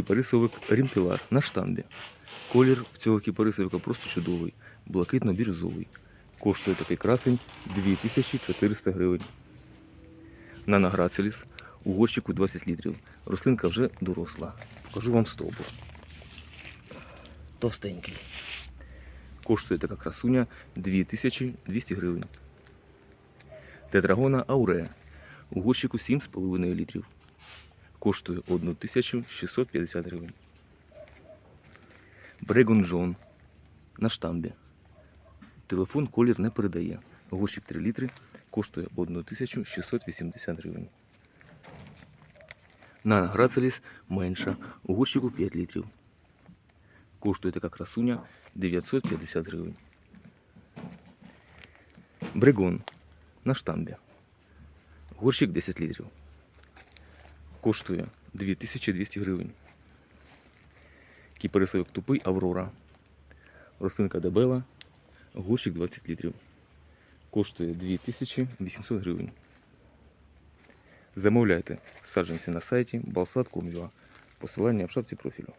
Кіпарисовик Рімпілар на штамбі. Колір цього кіпарисовика просто чудовий, блакитно-бірюзовий. Коштує такий красень 2400 гривень. Нана Грацеліс у горщику 20 літрів. Рослинка вже доросла. Покажу вам стовбур. Товстенький. Коштує така красуня 2200 гривень. Тетрагона Ауре у горщику 7,5 літрів. Коштує 1650 гривень. Брегон Джон на штамбі. Телефон колір не передає. Горщик 3 літри коштує 1680 гривень. Нана Грацеліс менша. У горщику 5 літрів. Коштує така красуня 950 гривень. Брегон на штамбі. Горщик 10 літрів. Коштує 2200 гривень. Кіперисовик тупий Аврора. Рослинка дебела. гущик 20 літрів. Коштує 2800 гривень. Замовляйте саджанці на сайті balsat.com.ua. Посилання в шапці профілю.